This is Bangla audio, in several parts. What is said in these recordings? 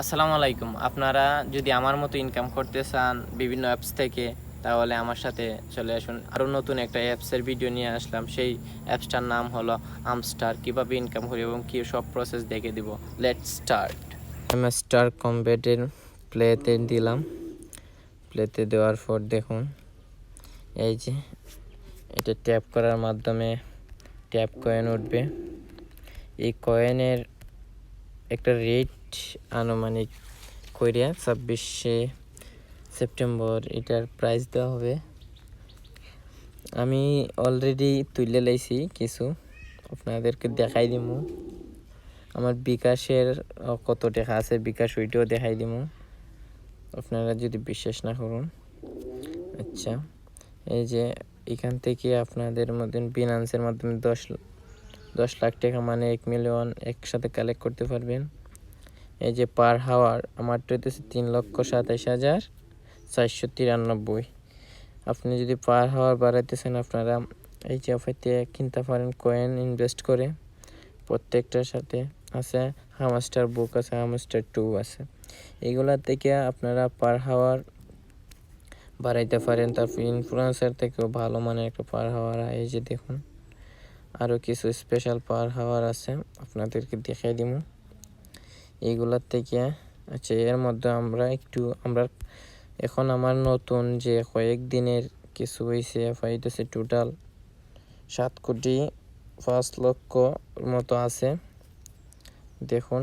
আসসালামু আলাইকুম। আপনারা যদি আমার মতো ইনকাম করতে চান বিভিন্ন অ্যাপস থেকে, তাহলে আমার সাথে চলে আসুন। আরও নতুন একটা অ্যাপসের ভিডিও নিয়ে আসলাম। সেই অ্যাপসটার নাম হলো আমস্টার কীভাবে ইনকাম করি এবং কী সব প্রসেস দেখে দিব। লেট স্টার্ট আমি স্টার কম্বেটের প্লেতে দিলাম। প্লেতে দেওয়ার পর দেখুন, এই যে এটা ট্যাপ করার মাধ্যমে ট্যাপ কয়েন উঠবে। এই কয়েনের একটা রেট আনুমানিক কইরা ছাব্বিশে সেপ্টেম্বর এটার প্রাইস দেওয়া হবে। আমি অলরেডি তুলে লাইছি কিছু, আপনাদেরকে দেখাই দিব আমার বিকাশের কত টাকা আছে বিকাশ ওইটাও দেখাই দিমু। আপনারা যদি বিশ্বাস না করুন। আচ্ছা এই যে এখান থেকে আপনাদের মতন বিনান্সের মাধ্যমে দশ দশ লাখ টাকা মানে এক মিলিয়ন একসাথে কালেক্ট করতে পারবেন। এই যে পার হাওয়ার আমারটা হইতেছে তিন লক্ষ সাতাইশ হাজার চারশো তিরানব্বই। আপনি যদি পার হাওয়ার বাড়াইতেছেন আপনারা এই যে অফাইতে কিনতে পারেন কয়েন ইনভেস্ট করে। প্রত্যেকটার সাথে আছে হামাস্টার বুক আছে হামাস্টার টু আছে। এগুলা থেকে আপনারা পার হাওয়ার বাড়াইতে পারেন। তারপর ইনফ্লুয়েন্সার থেকেও ভালো মানের একটা পার হাওয়ার। এই যে দেখুন। আরও কিছু স্পেশাল পার হাওয়ার আছে, আপনাদেরকে দেখাই দিব এইগুলার থেকে আচ্ছা এর মধ্যে আমরা একটু, আমরা এখন আমার নতুন যে কয়েকদিনের কিছু হয়েছে হইতেছে টোটাল সাত কোটি পাঁচ লক্ষ মতো আছে। দেখুন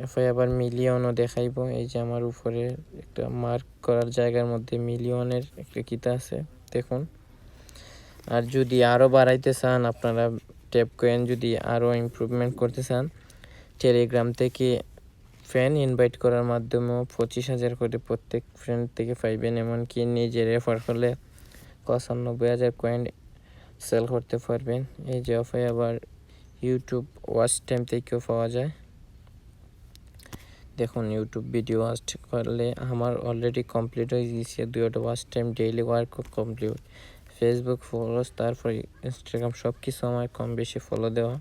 এরপরে আবার মিলিয়নও দেখাইব। এই যে আমার উপরে একটা মার্ক করার জায়গার মধ্যে মিলিয়নের একটা কিতা আছে, দেখুন। আর যদি আরও বাড়াইতে চান, আপনারা ট্যাপ কয়েন যদি আরও ইমপ্রুভমেন্ট করতে চান টেলিগ্রাম থেকে ফ্রেন্ড ইনভাইট করার মাধ্যমেও পঁচিশ হাজার করে প্রত্যেক ফ্রেন্ড থেকে পাইবেন এমনকি নিজে রেফার করলে পঁচানব্বই হাজার কয়েন সেল করতে পারবেন। এই যে অফার আবার ইউটিউব ওয়াচ টাইম থেকেও পাওয়া যায়। দেখুন ইউটিউব ভিডিও ওয়াচ করলে আমার অলরেডি কমপ্লিট হয়ে গেছে। দুইটা watch time daily work complete Facebook follows তারপর ইনস্টাগ্রাম সব কিছু আমার কম বেশি ফলো দেওয়া।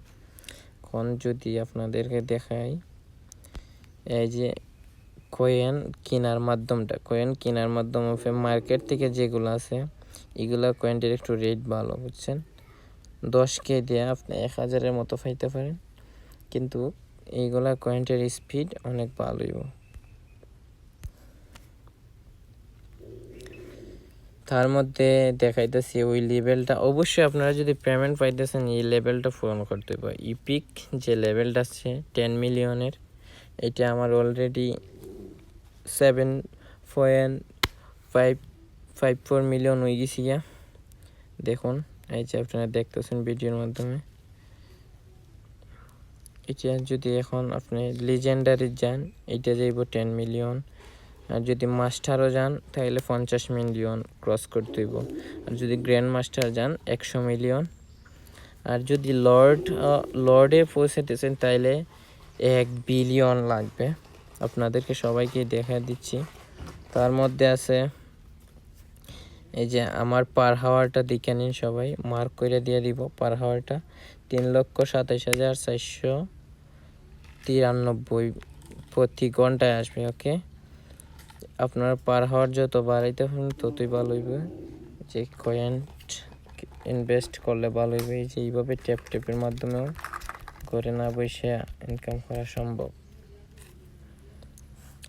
এখন যদি আপনাদেরকে দেখাই, এই যে কয়েন কেনার মাধ্যমটা কয়েন কেনার মাধ্যম মার্কেট থেকে যেগুলো আছে, এগুলা কয়েনটির একটু রেট ভালো, বুঝছেন? দশ কে দিয়ে আপনি এক হাজারের মতো পাইতে পারেন। কিন্তু এইগুলা কয়েনটির স্পিড অনেক ভালোই। তার মধ্যে দেখাইতেছি ওই লেভেলটা অবশ্যই আপনারা যদি পেমেন্ট পাইতেছেন, এই লেভেলটা পূরণ করতে হবে ইপিক যে লেভেলটা আছে টেন মিলিয়নের এটা আমার already seven point five five four million হয়ে গেছি গিয়া। দেখুন, এই যে আপনারা দেখতেছেন ভিডিওর মাধ্যমে। এটা যদি এখন আপনি লিজেন্ডারি যান, এটা যাইব টেন মিলিয়ন আর যদি মাস্টারও যান তাহলে পঞ্চাশ মিলিয়ন ক্রস করতে হইব আর যদি গ্র্যান্ড মাস্টার যান, একশো মিলিয়ন। আর যদি লর্ড লর্ডে পৌঁছাতেছেন তাইলে এক বিলিয়ন লাগবে। আপনাদেরকে সবাইকে দেখা দিচ্ছি। তার মধ্যে আছে, এই যে আমার পার হাওয়ারটা দেখে নিন সবাই। মার্ক করে দিয়ে দিব পার হাওয়ারটা। তিন লক্ষ সাতাইশ হাজার চারশো তিরানব্বই প্রতি ঘন্টায় আসবে, ওকে? আপনার পার হওয়ার যত বাড়াইতে পারেন ততই ভালো হইবে। যে কয়েন ইনভেস্ট করলে ভালো হইবে যে এইভাবে ট্যাপ ট্যাপের মাধ্যমেও করে না বসে ইনকাম করা সম্ভব।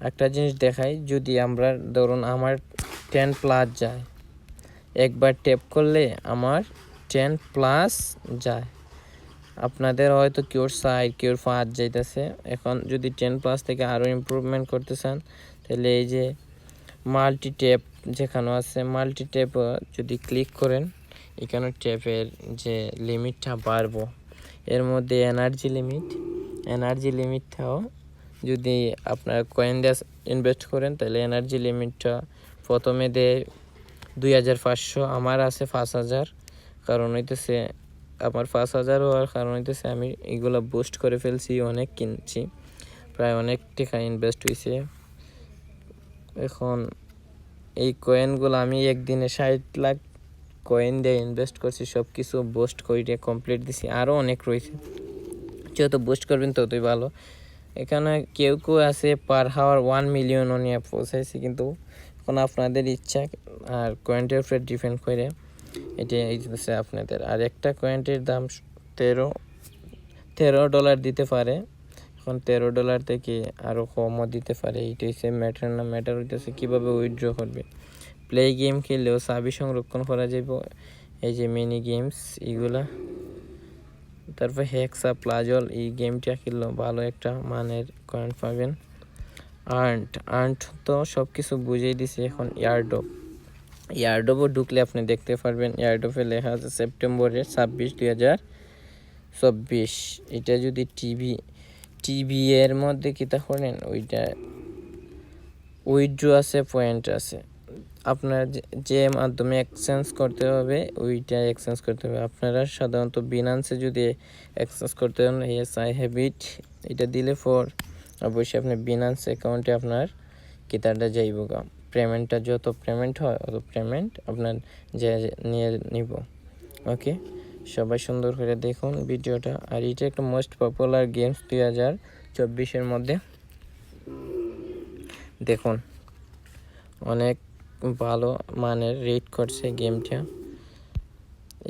একটা জিনিস দেখাই, যদি আমরা ধরুন আমার টেন প্লাস যায়, একবার ট্যাপ করলে আমার টেন প্লাস যায়। আপনাদের হয়তো কেউর সাইড কেউর ফাঁস যাইতেছে। এখন যদি টেন প্লাস থেকে আরও ইমপ্রুভমেন্ট করতে চান, তাহলে এই যে মাল্টি ট্যাপ যেখানে আছে মাল্টি ট্যাপ যদি ক্লিক করেন, এখানে ট্যাপের যে লিমিটটা বাড়বো, এর মধ্যে এনার্জি লিমিট এনার্জি লিমিটটাও যদি আপনার কয়েন দিয়ে ইনভেস্ট করেন, তাহলে এনার্জি লিমিটটা প্রথমে দেয় দুই হাজার পাঁচশো, আমার আছে পাঁচ হাজার, কারণ হইতেছে আমার পাঁচ হাজার হওয়ার কারণ হইতেছে আমি এগুলো বুস্ট করে ফেলছি, অনেক কিনছি, প্রায় অনেক টাকা ইনভেস্ট হয়েছে এখন এই কয়েনগুলো আমি একদিনে ষাট লাখ কয়েন দিয়ে ইনভেস্ট করছি সব কিছু বুস্ট করে কমপ্লিট দিছি। আরও অনেক রয়েছে। যত বুস্ট করবেন ততই ভালো। এখানে কেউ কেউ আছে পার হাওয়ার ওয়ান মিলিয়নও নিয়ে পৌঁছাইছে, কিন্তু এখন আপনাদের ইচ্ছা আর কয়েন্টের উপরে ডিপেন্ড করে। এটা আপনাদের। আর একটা কয়েন্টের দাম তেরো তেরো ডলার দিতে পারে। এখন তেরো ডলার থেকে আরও কমও দিতে পারে। এইটা হচ্ছে ম্যাটার না ম্যাটার হইতেছে কীভাবে উইথড্র করবে। প্লে গেম খেললেও চাবি সংরক্ষণ করা যাব এই যে মিনি গেমস এগুলা তারপর হেক্সা প্লাজল এই গেমটা খেললেও ভালো একটা মানের কয়েন পাবেন। আর্ট আর্ট তো সব কিছু বুঝিয়ে দিছে এখন ইয়ারডপ ইয়ারডপও ঢুকলে আপনি দেখতে পারবেন ইয়ারডপে লেখা আছে সেপ্টেম্বরের ছাব্বিশ দুই হাজার চব্বিশ। এটা যদি টিভি টিভি এর মধ্যে কিতা করেন? ওইটা উইথড্র আছে পয়েন্ট আছে। আপনার যে- মাধ্যমে এক্সচেঞ্জ করতে হবে, ওইটা এক্সচেঞ্জ করতে হবে। আপনারা সাধারণত বিনান্সে যদি এক্সচেঞ্জ করতে হন এস আই হ্যাভ ইট এটা দিলে ফর অবশ্যই আপনি বিনান্স অ্যাকাউন্টে আপনার কিতাটা যাইব গা। পেমেন্টটা যত পেমেন্ট হয়, অত পেমেন্ট আপনার যে নিয়ে নিব। ওকে সবাই সুন্দর করে দেখুন ভিডিওটা। আর এটা একটা মোস্ট পপুলার গেমস দুই হাজার চব্বিশের মধ্যে। দেখুন, অনেক ভালো মানের রেট করছে গেমটা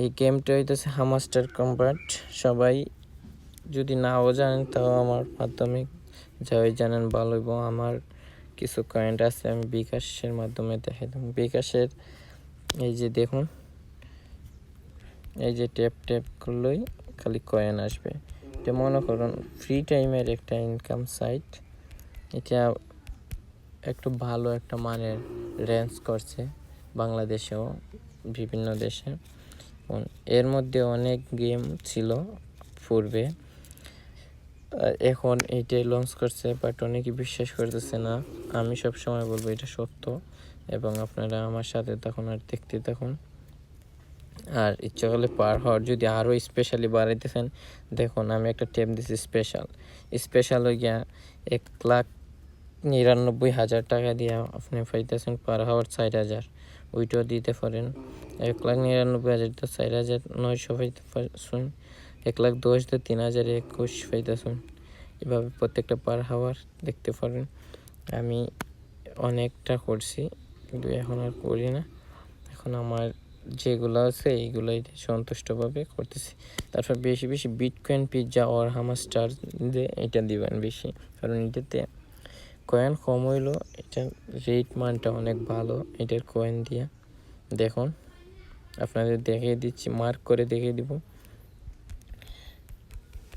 এই গেমটা হইতেছে হামাস্টার কম্পার্ট সবাই যদি নাও জানেন তাও আমার মাধ্যমে যাই জানেন, ভালো এবং আমার কিছু কয়েন্ট আছে, আমি বিকাশের মাধ্যমে দেখাই বিকাশের এই যে দেখুন এই যে ট্যাপ ট্যাপ করলেই খালি কয়েন আসবে। এটা মনে করুন ফ্রি টাইমের একটা ইনকাম সাইট এটা একটু ভালো একটা মানের রেঞ্জ করছে বাংলাদেশেও, বিভিন্ন দেশে। এর মধ্যে অনেক গেম ছিল পূর্বে। এখন এইটাই লঞ্চ করছে বাট অনেকে বিশ্বাস করতেছে না। আমি সব সময় বলব এটা সত্য, এবং আপনারা আমার সাথে তখন আর দেখতে থাকুন। আর ইচ্ছা করলে পার হওয়ার যদি আরও স্পেশালি বাড়াইতেছেন দেখুন আমি একটা টেপ দিছি স্পেশাল স্পেশাল হয়ে গিয়া এক লাখ নিরানব্বই হাজার টাকা দিয়ে আপনি পাইতেছেন পার হাওয়ার ষাট হাজার। ওইটাও দিতে পারেন। এক লাখ নিরানব্বই হাজার তো ষাট হাজার নয়শো পাইতে পারছেন এক লাখ দশ তো তিন হাজার একুশ পাইতেছেন। এভাবে প্রত্যেকটা পার হাওয়ার দেখতে পারেন। আমি অনেকটা করছি, কিন্তু এখন আর করি না। এখন আমার যেগুলো আছে, এইগুলোই সন্তুষ্টভাবে করতেছি। তারপর বেশি বেশি বিটকয়েন পিৎজা ওর হামার স্টার দিয়ে এটা দিবেন বেশি। কারণ এটাতে কয়েন কম হইল, এটা রেট মানটা অনেক ভালো, এটার কয়েন দিয়ে। দেখুন, আপনাদের দেখিয়ে দিচ্ছি মার্ক করে দেখিয়ে দিব।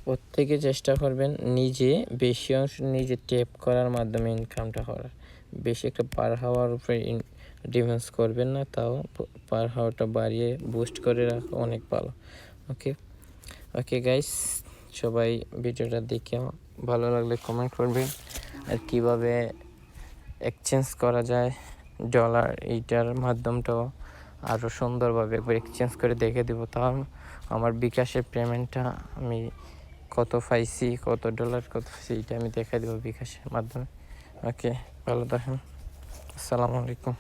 প্রত্যেকে চেষ্টা করবেন নিজে বেশি অংশ নিজে টেপ করার মাধ্যমে ইনকামটা করার। বেশি একটা পার হওয়ার উপরে ডিফেন্স করবেন না, তাও পার হাওয়াটা বাড়িয়ে বুস্ট করে রাখা, অনেক ভালো। ওকে ওকে গাইস সবাই ভিডিওটা দেখে ভালো লাগলে কমেন্ট করবেন। আর কীভাবে এক্সচেঞ্জ করা যায় ডলার এইটার মাধ্যমটাও আরও সুন্দরভাবে একবার এক্সচেঞ্জ করে দেখে দিব। তাও আমার বিকাশের পেমেন্টটা আমি কত পাইছি, কত ডলার কত পাইছি, এইটা আমি দেখে দেবো বিকাশের মাধ্যমে। ওকে ভালো থাকেন। আসসালামু আলাইকুম।